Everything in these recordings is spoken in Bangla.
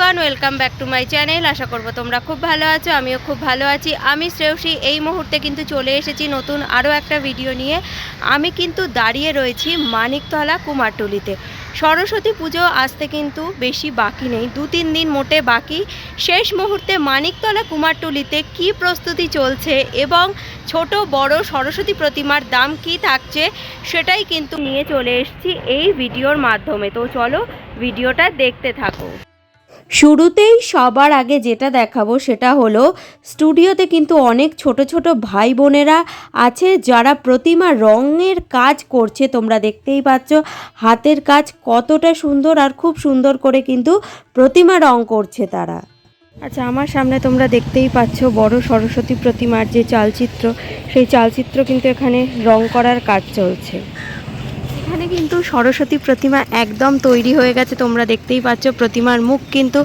Everyone welcome back to my channel আশা করব তোমরা খুব ভালো আছো, আমিও খুব ভালো আছি। আমি শ্রেয়সী, এই মুহূর্তে কিন্তু চলে এসেছি নতুন আরও একটা ভিডিও নিয়ে। আমি কিন্তু দাঁড়িয়ে রয়েছি মানিকতলা কুমারটুলিতে। সরস্বতী পুজো আসতে কিন্তু বেশি বাকি নেই, দু তিন দিন মোটে বাকি। শেষ মুহূর্তে মানিকতলা কুমারটুলিতে কি প্রস্তুতি চলছে এবং ছোট বড় সরস্বতী প্রতিমার দাম কি থাকছে সেটাই কিন্তু নিয়ে চলে এসেছি এই ভিডিওর মাধ্যমে। তো চলো ভিডিওটা দেখতে থাকো। শুরুতেই সবার আগে যেটা দেখাবো সেটা হলো, স্টুডিওতে কিন্তু অনেক ছোট ছোট ভাই বোনেরা আছে যারা প্রতিমা রঙের কাজ করছে, তোমরা দেখতেই পাচ্ছ। হাতের কাজ কতটা সুন্দর আর খুব সুন্দর করে কিন্তু প্রতিমা রং করছে তারা। আচ্ছা আমার সামনে তোমরা দেখতেই পাচ্ছ বড় সরস্বতী প্রতিমার যে চালচিত্র, সেই চালচিত্র কিন্তু এখানে রং করার কাজ চলছে। এখানে কিন্তু সরস্বতী প্রতিমা একদম তৈরি হয়ে গেছে, তোমরা দেখতেই পাচ্ছ। প্রতিমার মুখ কিন্তু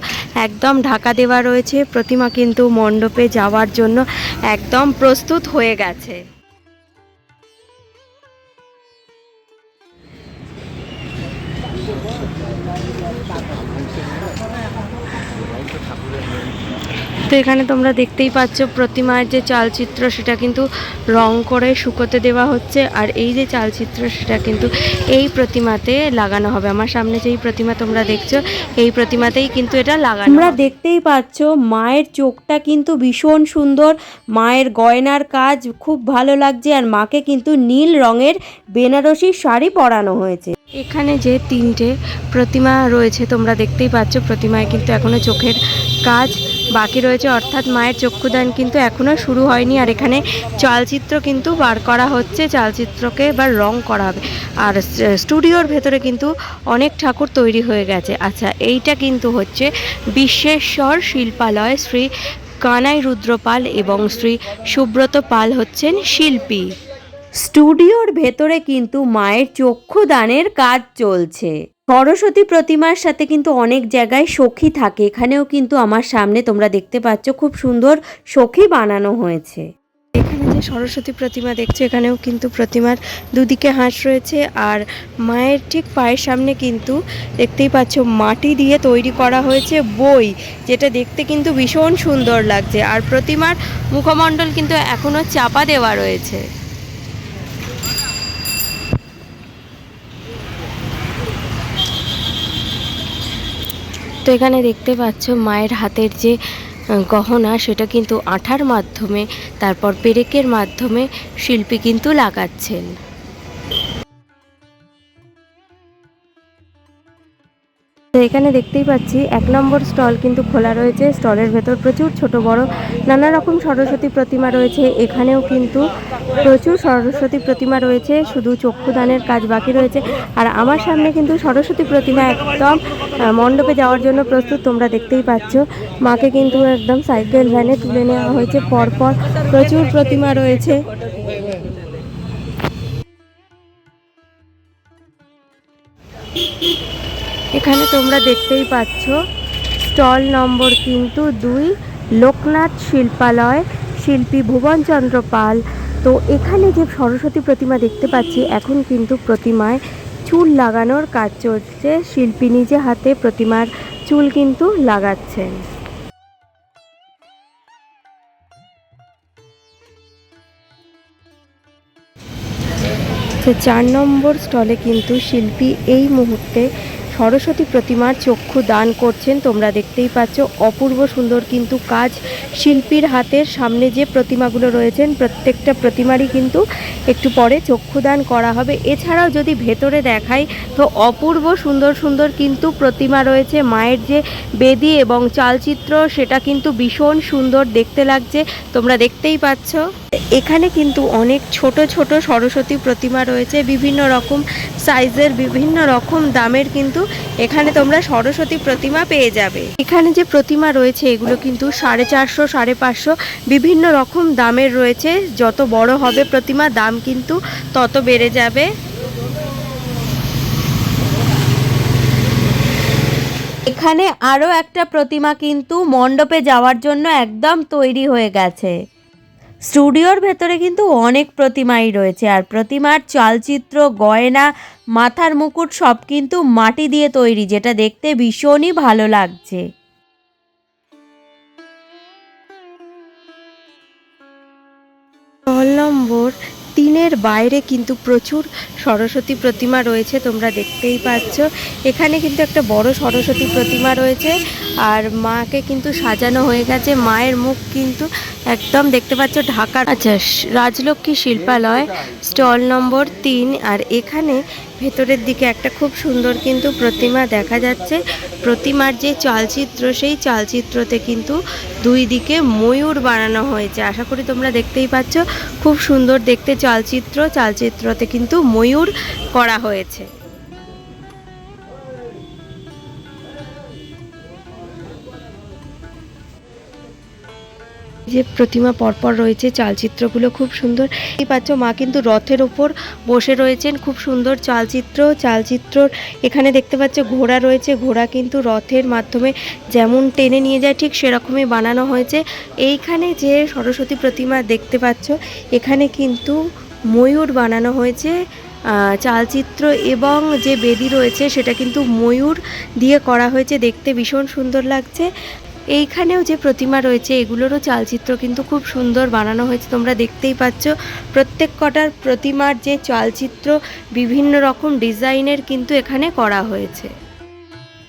একদম ঢাকা দেওয়া রয়েছে। প্রতিমা কিন্তু মণ্ডপে যাওয়ার জন্য একদম প্রস্তুত হয়ে গেছে। তো এখানে তোমরা দেখতেই পাচ্ছ প্রতিমার যে চালচিত্র সেটা কিন্তু রং করে শুকোতে দেওয়া হচ্ছে। আর এই যে চালচিত্র সেটা কিন্তু এই প্রতিমাতে লাগানো হবে। আমার সামনে যেই প্রতিমা তোমরা দেখছ এই প্রতিমাতেই কিন্তু এটা লাগানো তোমরা দেখতেই পাচ্ছ মায়ের চোখটা কিন্তু ভীষণ সুন্দর। মায়ের গয়নার কাজ খুব ভালো লাগছে আর মাকে কিন্তু নীল রঙের বেনারসি শাড়ি পরানো হয়েছে। এখানে যে তিনটে প্রতিমা রয়েছে তোমরা দেখতেই পাচ্ছ প্রতিমায় কিন্তু এখনও চোখের কাজ বাকি রয়েছে, অর্থাৎ মায়ের চক্ষুদান কিন্তু এখনও শুরু হয়নি। আর এখানে চালচিত্র কিন্তু বার করা হচ্ছে, চালচিত্রকে এবার রং করা হবে। আর স্টুডিওর ভেতরে কিন্তু অনেক ঠাকুর তৈরি হয়ে গেছে। আচ্ছা এইটা কিন্তু হচ্ছে বিশ্বেশ্বর শিল্পালয়, শ্রী কানাই রুদ্রপাল এবং শ্রী সুব্রত পাল হচ্ছেন শিল্পী। স্টুডিওর ভেতরে কিন্তু মায়ের চক্ষুদানের কাজ চলছে। সরস্বতী প্রতিমার সাথে কিন্তু অনেক জায়গায় সখী থাকে। এখানেও কিন্তু আমার সামনে তোমরা দেখতে পাচ্ছ খুব সুন্দর সখী বানানো হয়েছে। এখানে যে সরস্বতী প্রতিমা দেখছ, এখানেও কিন্তু প্রতিমার দুদিকে হাঁস রয়েছে আর মায়ের ঠিক পায়ের সামনে কিন্তু দেখতেই পাচ্ছ মাটি দিয়ে তৈরি করা হয়েছে বই, যেটা দেখতে কিন্তু ভীষণ সুন্দর লাগছে। আর প্রতিমার মুখমণ্ডল কিন্তু এখনও চাপা দেওয়া রয়েছে। তো এখানে দেখতে পাচ্ছ মায়ের হাতের যে গহনা, সেটা কিন্তু আঠার মাধ্যমে, তারপর পেরেকের মাধ্যমে শিল্পী কিন্তু লাগাচ্ছেন। এখানে দেখতেই পাচ্ছি, এক নম্বর স্টল কিন্তু খোলা রয়েছে। স্টলের ভেতর প্রচুর ছোট, বড় নানা রকম সরস্বতী প্রতিমা রয়েছে। এখানেও কিন্তু প্রচুর সরস্বতী প্রতিমা রয়েছে। শুধু চক্ষুদানের কাজ বাকি রয়েছে। আর আমার সামনে কিন্তু সরস্বতী প্রতিমা একদম মণ্ডপে যাওয়ার জন্য প্রস্তুত, তোমরা দেখতেই পাচ্ছ। মাকে কিন্তু একদম সাইকেল ভ্যানে তুলে নেওয়া হয়েছে। পরপর প্রচুর প্রতিমা রয়েছে। এখানে তোমরা দেখতেই পাচ্ছ, স্টল নম্বর কিন্তু দুই, লোকনাথ শিল্পালয়, শিল্পী ভুবনচন্দ্র পাল। তো এখানে যে সরস্বতী প্রতিমা দেখতে পাচ্ছি, এখন কিন্তু প্রতিমায় চুল লাগানোর কাজ চলছে। শিল্পী নিজে হাতে প্রতিমার চুল কিন্তু লাগাচ্ছেন। তো চার নম্বর স্টলে কিন্তু শিল্পী এই মুহূর্তে সরস্বতী প্রতিমার চক্ষু দান করছেন, তোমরা দেখতেই পাচ্ছ, অপূর্ব সুন্দর কিন্তু কাজ। শিল্পীর হাতের সামনে যে প্রতিমাগুলো রয়েছেন, প্রত্যেকটা প্রতিমারই কিন্তু একটু পরে চক্ষুদান করা হবে। এছাড়াও যদি ভেতরে দেখাই, তো অপূর্ব সুন্দর সুন্দর কিন্তু প্রতিমা রয়েছে। মায়ের যে বেদি এবং চালচিত্র, সেটা কিন্তু ভীষণ সুন্দর দেখতে লাগছে। তোমরা দেখতেই পাচ্ছ। এখানে কিন্তু অনেক ছোট ছোট সরস্বতী প্রতিমা রয়েছে, বিভিন্ন রকম সাইজের, বিভিন্ন রকম দামের কিন্তু এখানে তোমরা সরস্বতী প্রতিমা পেয়ে যাবে। এখানে যে প্রতিমা রয়েছে, এগুলো কিন্তু সাড়ে চারশো, সাড়ে পাঁচশো, বিভিন্ন রকম দামের রয়েছে। যত বড় হবে প্রতিমা, দাম কিন্তু তত বেড়ে যাবে। এখানে আরও একটা প্রতিমা কিন্তু মণ্ডপে যাওয়ার জন্য একদম তৈরি হয়ে গেছে। স্টুডিওর ভেতরে কিন্তু অনেক প্রতিমাই রয়েছে আর প্রতিমার চালচিত্র, গয়না, মাথার মুকুট সব কিন্তু মাটি দিয়ে তৈরি, যেটা দেখতে ভীষণই ভালো লাগছে। নম্বর তিনের বাইরে কিন্তু প্রচুর সরস্বতী প্রতিমা রয়েছে, তোমরা দেখতেই পাচ্ছ। এখানে কিন্তু একটা বড় সরস্বতী প্রতিমা রয়েছে, আর মাকে কিন্তু সাজানো হয়ে গেছে। মায়ের মুখ কিন্তু একদম দেখতে পাচ্ছ ঢাকার। আচ্ছা রাজলক্ষ্মী শিল্পালয়, স্টল নম্বর তিন, আর এখানে ভেতরের দিকে একটা খুব সুন্দর কিন্তু প্রতিমা দেখা যাচ্ছে। প্রতিমার যে চলচিত্র সেই চালচিত্রতে কিন্তু দুই দিকে ময়ূর বানানো হয়েছে। আশা করি তোমরা দেখতেই পাচ্ছ, খুব সুন্দর দেখতে চলচিত্র চালচিত্রতে কিন্তু ময়ূর করা হয়েছে। যে প্রতিমা পরপর রয়েছে, চালচিত্রগুলো খুব সুন্দর। এই পাচ্ছ, মা কিন্তু রথের ওপর বসে রয়েছেন, খুব সুন্দর চালচিত্র। চালচিত্রর এখানে দেখতে পাচ্ছ, ঘোড়া রয়েছে, ঘোড়া কিন্তু রথের মাধ্যমে যেমন টেনে নিয়ে যায়, ঠিক সেরকমই বানানো হয়েছে। এইখানে যে সরস্বতী প্রতিমা দেখতে পাচ্ছ, এখানে কিন্তু ময়ূর বানানো হয়েছে চালচিত্র এবং যে বেদি রয়েছে, সেটা কিন্তু ময়ূর দিয়ে করা হয়েছে। দেখতে ভীষণ সুন্দর লাগছে। এইখানেও যে প্রতিমা রয়েছে, এগুলোরও চালচিত্র কিন্তু খুব সুন্দর বানানো হয়েছে। তোমরা দেখতেই পাচ্ছ, প্রত্যেক কটার প্রতিমার যে চালচিত্র বিভিন্ন রকম ডিজাইনের কিন্তু এখানে করা হয়েছে।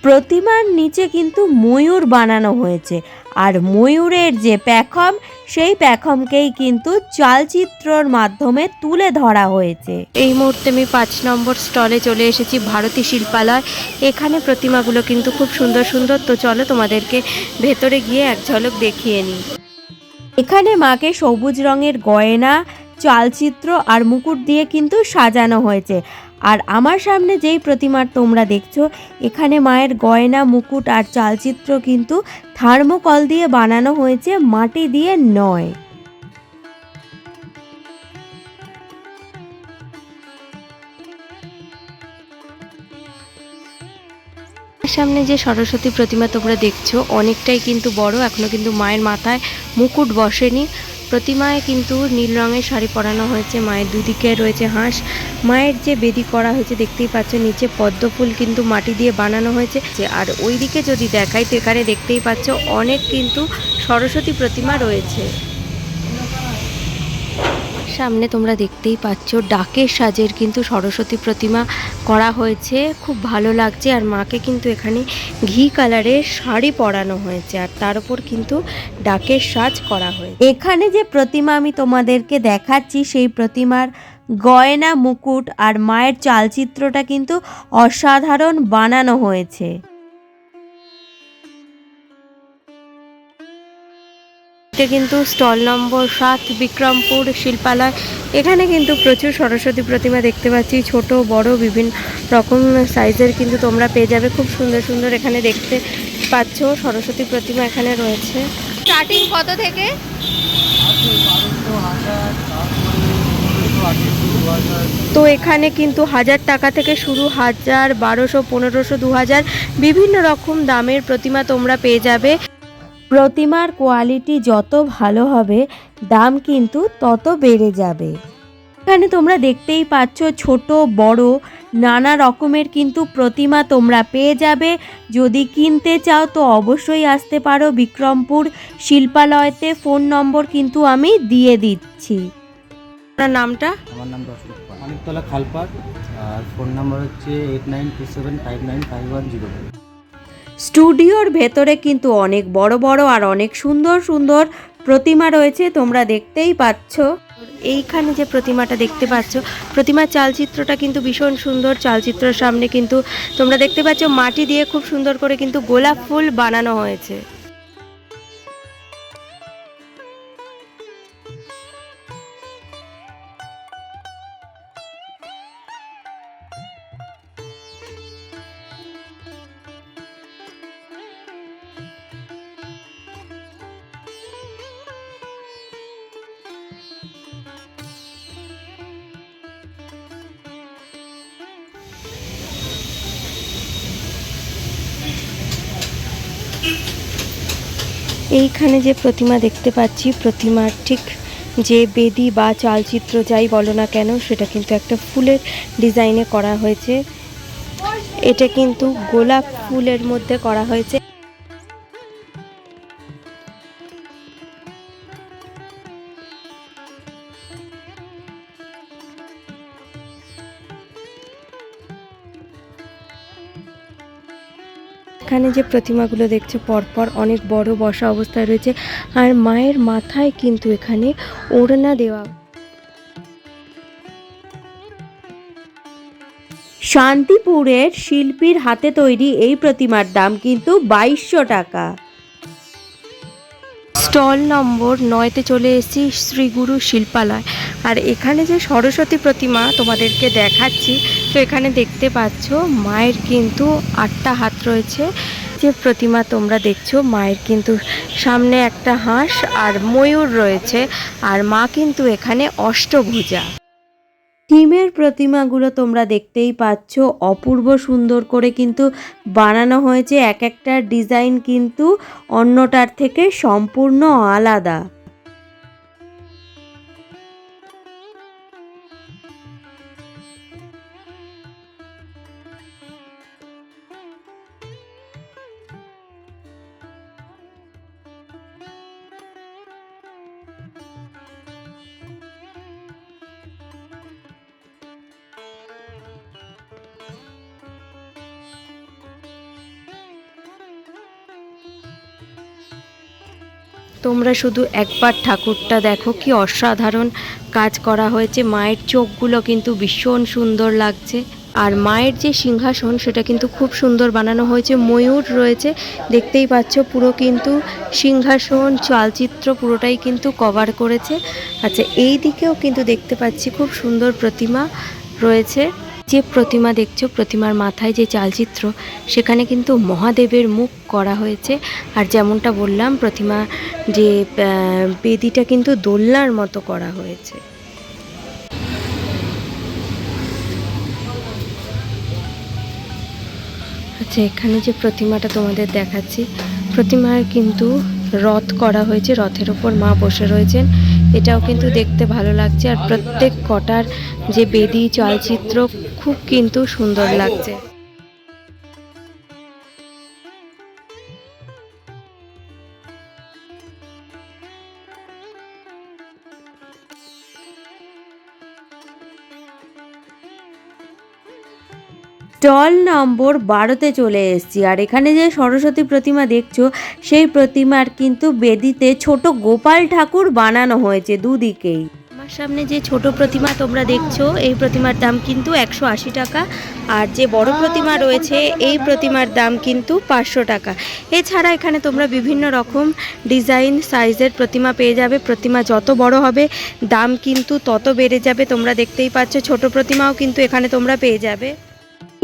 প্রতিমার নিচে কিন্তু ময়ূর বানানো হয়েছে। আর ময়ূরের যে প্যাখম সেই প্যাখমকেই কিন্তু চালচিত্রর মাধ্যমে তুলে ধরা হয়েছে। এই মুহূর্তে আমি পাঁচ নম্বর স্টলে চলে এসেছি ভারতী শিল্পালয়। এখানে প্রতিমাগুলো কিন্তু খুব সুন্দর সুন্দর। তো চলো তোমাদেরকে ভেতরে গিয়ে এক ঝলক দেখিয়ে নিই। এখানে মাকে সবুজ রঙের গয়না চালচিত্র আর মুকুট দিয়ে কিন্তু সাজানো হয়েছে। আর আমার সামনে যেই প্রতিমার তোমরা দেখছ, এখানে মায়ের গয়না, মুকুট আর চালচিত্র কিন্তু থার্মোকল দিয়ে বানানো হয়েছে, মাটি দিয়ে নয়। সামনে যে সরস্বতী প্রতিমা তোমরা দেখছ, অনেকটাই কিন্তু বড়, এখনও কিন্তু মায়ের মাথায় মুকুট বসেনি। প্রতিমায় কিন্তু নীল রঙের শাড়ি পরানো হয়েছে, মায়ের দুদিকে রয়েছে হাঁস। মায়ের যে বেদি করা হয়েছে, দেখতেই পাচ্ছ নিচে পদ্ম ফুল কিন্তু মাটি দিয়ে বানানো হয়েছে। আর ওইদিকে যদি দেখাই, তো এখানে দেখতেই পাচ্ছ, অনেক কিন্তু সরস্বতী প্রতিমা রয়েছে। সামনে তোমরা দেখতেই পাচ্ছ, ডাকের সাজের কিন্তু সরস্বতী প্রতিমা। করা হয়েছে। খুব ভালো লাগছে আর মাকে কিন্তু এখানে ঘি কালারের শাড়ি পরানো হয়েছে আর তার উপর কিন্তু ডাকের সাজ করা হয়েছে। এখানে যে প্রতিমা আমি তোমাদেরকে দেখাচ্ছি, সেই প্রতিমার গয়না, মুকুট আর মায়ের চালচিত্রটা কিন্তু অসাধারণ বানানো হয়েছে। এটা কিন্তু স্টল নম্বর সাত বিক্রমপুর শিল্পালয় এখানে কিন্তু প্রচুর সরস্বতী প্রতিমা দেখতে পাচ্ছি। ছোট বড় বিভিন্ন রকম সাইজের কিন্তু তোমরা পেয়ে যাবে। খুব সুন্দর সুন্দর এখানে দেখতে পাচ্ছ। সরস্বতী প্রতিমা এখানে রয়েছে। স্টার্টিং কত থেকে? তো এখানে কিন্তু হাজার টাকা থেকে শুরু হাজার বারোশো পনেরোশো দু হাজার বিভিন্ন রকম দামের প্রতিমা তোমরা পেয়ে যাবে। প্রতিমার কোয়ালিটি যত ভালো হবে, দাম কিন্তু তত বেড়ে যাবে। এখানে তোমরা দেখতেই পাচ্ছ ছোট, বড়, নানা রকমের কিন্তু প্রতিমা তোমরা পেয়ে যাবে। যদি কিনতে চাও তো অবশ্যই আসতে পারো বিক্রমপুর শিল্পালয়তে। ফোন নম্বর কিন্তু আমি দিয়ে দিচ্ছি। আপনার নামটা? আমার নাম অনেকতলা খালপাড় আর ফোন নাম্বার হচ্ছে eight nine two seven five nine five one zero স্টুডিওর ভেতরে কিন্তু অনেক বড় বড় আর অনেক সুন্দর সুন্দর প্রতিমা রয়েছে, তোমরা দেখতেই পাচ্ছ। এইখানে যে প্রতিমাটা দেখতে পাচ্ছ, প্রতিমার চালচিত্রটা কিন্তু ভীষণ সুন্দর। চালচিত্রের সামনে কিন্তু তোমরা দেখতে পাচ্ছ, মাটি দিয়ে খুব সুন্দর করে কিন্তু গোলাপ ফুল বানানো হয়েছে। এইখানে যে প্রতিমা দেখতে পাচ্ছি, প্রতিমার ঠিক যে বেদি বা চালচিত্র যাই বলো না কেন, সেটা কিন্তু একটা ফুলের ডিজাইনে করা হয়েছে। এটা কিন্তু গোলাপ ফুলের মধ্যে করা হয়েছে। এখানে যে প্রতিমাগুলো দেখছ পরপর অনেক বড় বসা অবস্থায় রয়েছে। আর মায়ের মাথায় কিন্তু এখানে ওড়না দেওয়া শান্তিপুরের শিল্পীর হাতে তৈরি এই প্রতিমার দাম কিন্তু বাইশশো টাকা। স্টল নম্বর নয়তে চলে এসেছি শ্রীগুরু শিল্পালয়। আর এখানে যে সরস্বতী প্রতিমা তোমাদেরকে দেখাচ্ছি তো এখানে দেখতে পাচ্ছ মায়ের কিন্তু আটটা হাত রয়েছে। যে প্রতিমা তোমরা দেখছ, মায়ের কিন্তু সামনে একটা হাঁস আর ময়ূর রয়েছে আর মা কিন্তু এখানে অষ্টভুজা। থিমের প্রতিমাগুলো তোমরা দেখতেই পাচ্ছ, অপূর্ব সুন্দর করে কিন্তু বানানো হয়েছে। এক একটা ডিজাইন কিন্তু অন্যটার থেকে সম্পূর্ণ আলাদা। তোমরা শুধু একবার ঠাকুরটা দেখো, কি অসাধারণ কাজ করা হয়েছে। মায়ের চোখগুলো কিন্তু ভীষণ সুন্দর লাগছে। আর মায়ের যে সিংহাসন, সেটা কিন্তু খুব সুন্দর বানানো হয়েছে। ময়ূর রয়েছে, দেখতেই পাচ্ছ, পুরো কিন্তু সিংহাসন, চালচিত্র পুরোটাই কিন্তু কভার করেছে। আচ্ছা এই দিকেও কিন্তু দেখতে পাচ্ছি, খুব সুন্দর প্রতিমা রয়েছে। যে প্রতিমা দেখছ, প্রতিমার মাথায় যে চালচিত্র, সেখানে কিন্তু মহাদেবের মুখ করা হয়েছে। আর যেমনটা বললাম, প্রতিমা যে বেদিটা কিন্তু দোলনার মতো করা হয়েছে। আচ্ছা এখানে যে প্রতিমাটা তোমাদের দেখাচ্ছি, প্রতিমার কিন্তু রথ করা হয়েছে, রথের ওপর মা বসে রয়েছেন। এটাও কিন্তু দেখতে ভালো লাগছে। আর প্রত্যেক কটার যে বেদি, চালচিত্র খুব কিন্তু সুন্দর লাগছে। স্টল নম্বর বারোতে চলে এসেছি। আর এখানে যে সরস্বতী প্রতিমা দেখছ সেই প্রতিমার কিন্তু বেদিতে ছোট গোপাল ঠাকুর বানানো হয়েছে দুদিকেই। আমার সামনে যে ছোট প্রতিমা তোমরা দেখছ এই প্রতিমার দাম কিন্তু একশো আশি টাকা। আর যে বড় প্রতিমা রয়েছে এই প্রতিমার দাম কিন্তু পাঁচশো টাকা। এছাড়া এখানে তোমরা বিভিন্ন রকম ডিজাইন সাইজের প্রতিমা পেয়ে যাবে। প্রতিমা যত বড় হবে দাম কিন্তু তত বেড়ে যাবে। তোমরা দেখতেই পাচ্ছ ছোট প্রতিমাও কিন্তু এখানে তোমরা পেয়ে যাবে।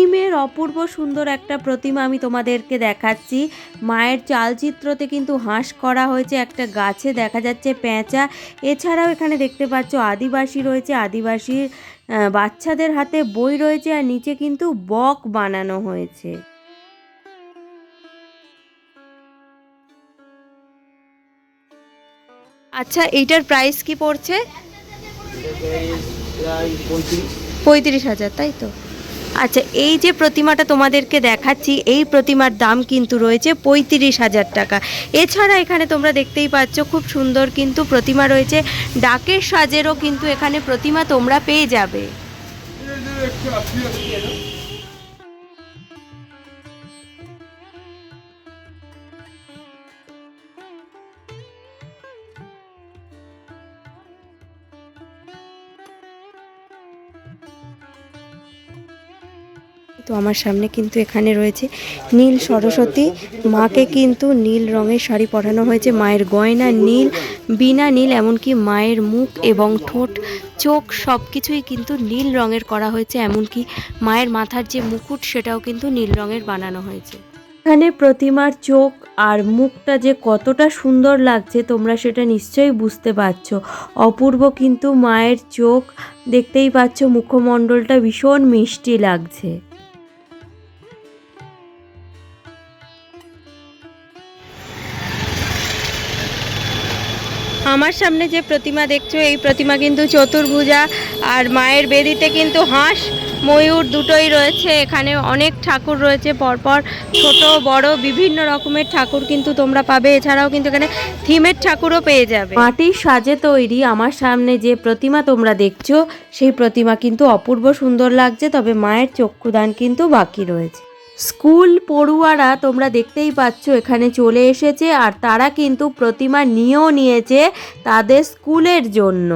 থিমের অপূর্ব সুন্দর একটা প্রতিমা আমি তোমাদেরকে দেখাচ্ছি। মায়ের চালচিত্রতে কিন্তু হাঁস করা হয়েছে একটা গাছে দেখা যাচ্ছে পেঁচা। এছাড়াও এখানে দেখতে পাচ্ছ আদিবাসী রয়েছে আদিবাসীর বাচ্চাদের হাতে বই রয়েছে আর নিচে কিন্তু বক বানানো হয়েছে। আচ্ছা এইটার প্রাইস কি পড়ছে? পঁয়ত্রিশ হাজার তাই তো? আচ্ছা এই যে প্রতিমাটা তোমাদেরকে দেখাচ্ছি, এই প্রতিমার দাম কিন্তু রয়েছে পঁয়ত্রিশ হাজার টাকা। এছাড়া এখানে তোমরা দেখতেই পাচ্ছ, খুব সুন্দর কিন্তু প্রতিমা রয়েছে। ডাকের সাজেরও কিন্তু এখানে প্রতিমা তোমরা পেয়ে যাবে। তো আমার সামনে কিন্তু এখানে রয়েছে নীল সরস্বতী। মাকে কিন্তু নীল রঙের শাড়ি পরানো হয়েছে। মায়ের গয়না নীল, বিনা নীল, এমনকি মায়ের মুখ এবং ঠোঁট, চোখ সব কিছুই কিন্তু নীল রঙের করা হয়েছে। এমনকি মায়ের মাথার যে মুকুট, সেটাও কিন্তু নীল রঙের বানানো হয়েছে। এখানে প্রতিমার চোখ আর মুখটা যে কতটা সুন্দর লাগছে, তোমরা সেটা নিশ্চয়ই বুঝতে পারছ। অপূর্ব কিন্তু মায়ের চোখ, দেখতেই পাচ্ছ মুখমণ্ডলটা ভীষণ মিষ্টি লাগছে। আমার সামনে যে প্রতিমা দেখছ, এই প্রতিমা কিন্তু চতুর্ভুজা আর মায়ের বেদিতে কিন্তু হাঁস, ময়ূর দুটোই রয়েছে। এখানে অনেক ঠাকুর রয়েছে। পরপর ছোট, বড়, বিভিন্ন রকমের ঠাকুর কিন্তু তোমরা পাবে। এছাড়াও কিন্তু এখানে থিমের ঠাকুরও পেয়ে যাবে। মাটির সাজে তৈরি আমার সামনে যে প্রতিমা তোমরা দেখছ, সেই প্রতিমা কিন্তু অপূর্ব সুন্দর লাগছে, তবে মায়ের চক্ষুদান কিন্তু বাকি রয়েছে। স্কুল পড়ুয়ারা তোমরা দেখতেই পাচ্ছ এখানে চলে এসেছে আর তারা কিন্তু প্রতিমা নিয়েও নিয়েছে তাদের স্কুলের জন্য।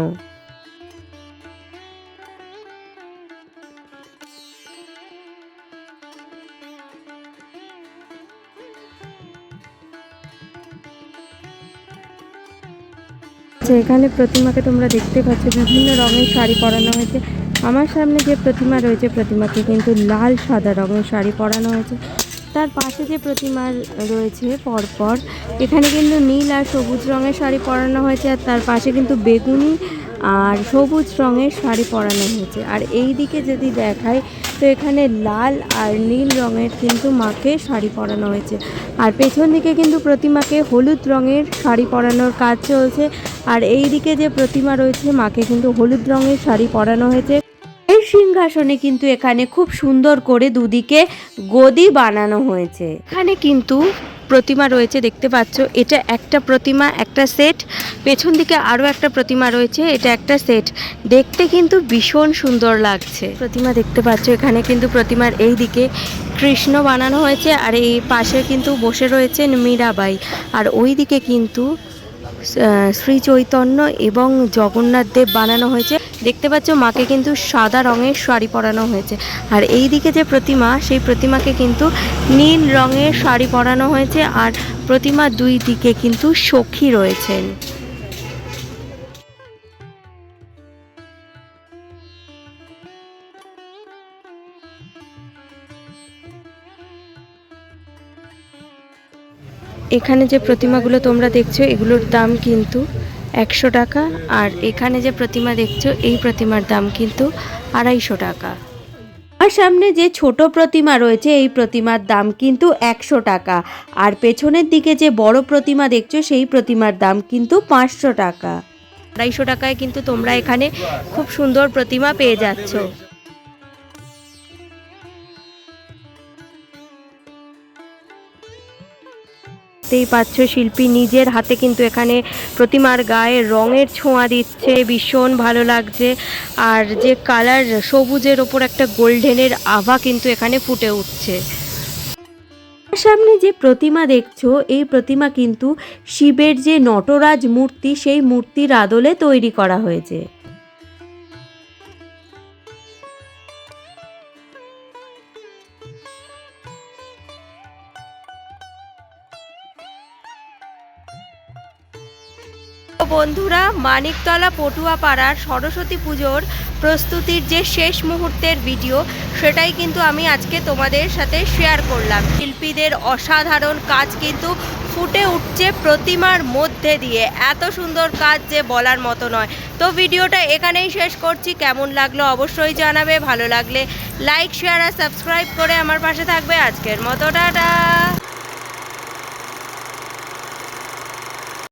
আচ্ছা এখানে প্রতিমাকে তোমরা দেখতে পাচ্ছ, বিভিন্ন রঙের শাড়ি পরানো হয়েছে। আমার সামনে যে প্রতিমা রয়েছে, প্রতিমাকে কিন্তু লাল, সাদা রঙের শাড়ি পরানো হয়েছে। তার পাশে যে প্রতিমা রয়েছে পরপর, এখানে কিন্তু নীল আর সবুজ রঙের শাড়ি পরানো হয়েছে, আর তার পাশে কিন্তু বেগুনি আর সবুজ রঙের শাড়ি পরানো হয়েছে। আর এই দিকে যদি দেখায় তো এখানে লাল আর নীল রঙের কিন্তু মাকে শাড়ি পরানো হয়েছে। আর পেছন দিকে কিন্তু প্রতিমাকে হলুদ রঙের শাড়ি পরানোর কাজ চলছে। আর এই দিকে যে প্রতিমা রয়েছে, মাকে কিন্তু হলুদ রঙের শাড়ি পরানো হয়েছে। এই সিংহাসনে কিন্তু এখানে খুব সুন্দর করে দুদিকে গদি বানানো হয়েছে। এখানে কিন্তু প্রতিমা রয়েছে, দেখতে পাচ্ছ। এটা একটা প্রতিমা, একটা সেট পেছন দিকে আরও একটা প্রতিমা রয়েছে, এটা একটা সেট দেখতে কিন্তু ভীষণ সুন্দর লাগছে। প্রতিমা দেখতে পাচ্ছ, এখানে কিন্তু প্রতিমার এই দিকে কৃষ্ণ বানানো হয়েছে, আর এই পাশে কিন্তু বসে রয়েছেন মীরাবাই। আর ওই দিকে কিন্তু শ্রী চৈতন্য এবং জগন্নাথ দেব বানানো হয়েছে। দেখতে পাচ্ছ, মাকে কিন্তু সাদা রঙের শাড়ি পরানো হয়েছে। আর এই দিকে যে প্রতিমা, সেই প্রতিমাকে কিন্তু নীল রঙের শাড়ি পরানো হয়েছে আর প্রতিমা দুই দিকে কিন্তু সখী রয়েছেন। এখানে যে প্রতিমাগুলো তোমরা দেখছ, এগুলোর দাম কিন্তু একশো টাকা আর এখানে যে প্রতিমা দেখছ এই প্রতিমার দাম কিন্তু আড়াইশো টাকা। আর সামনে যে ছোট প্রতিমা রয়েছে এই প্রতিমার দাম কিন্তু একশো টাকা। আর পেছনের দিকে যে বড় প্রতিমা দেখছ সেই প্রতিমার দাম কিন্তু পাঁচশো টাকা। আড়াইশো টাকায় কিন্তু তোমরা এখানে খুব সুন্দর প্রতিমা পেয়ে যাচ্ছ। দেখতেই পাচ্ছ, শিল্পী নিজের হাতে কিন্তু এখানে প্রতিমার গায়ে রঙের ছোঁয়া দিচ্ছে। ভীষণ ভালো লাগছে। আর যে কালার সবুজের ওপর একটা গোল্ডেনের আভা কিন্তু এখানে ফুটে উঠছে। সামনে যে প্রতিমা দেখছ, এই প্রতিমা কিন্তু শিবের যে নটরাজ মূর্তি, সেই মূর্তির আদলে তৈরি করা হয়েছে। বন্ধুরা, মানিকতলা পটুয়া পাড়ার সরস্বতী পুজোর প্রস্তুতির যে শেষ মুহূর্তের ভিডিও, সেটাই কিন্তু আমি আজকে তোমাদের সাথে শেয়ার করলাম। শিল্পীদের অসাধারণ কাজ কিন্তু ফুটে উঠছে প্রতিমার মধ্যে দিয়ে। এত সুন্দর কাজ যে বলার মতো নয়। তো ভিডিওটা এখানেই শেষ করছি। কেমন লাগল অবশ্যই জানাবে। ভালো লাগলে লাইক শেয়ার আর সাবস্ক্রাইব করে আমার পাশে থাকবে। আজকের মতো, টাটা!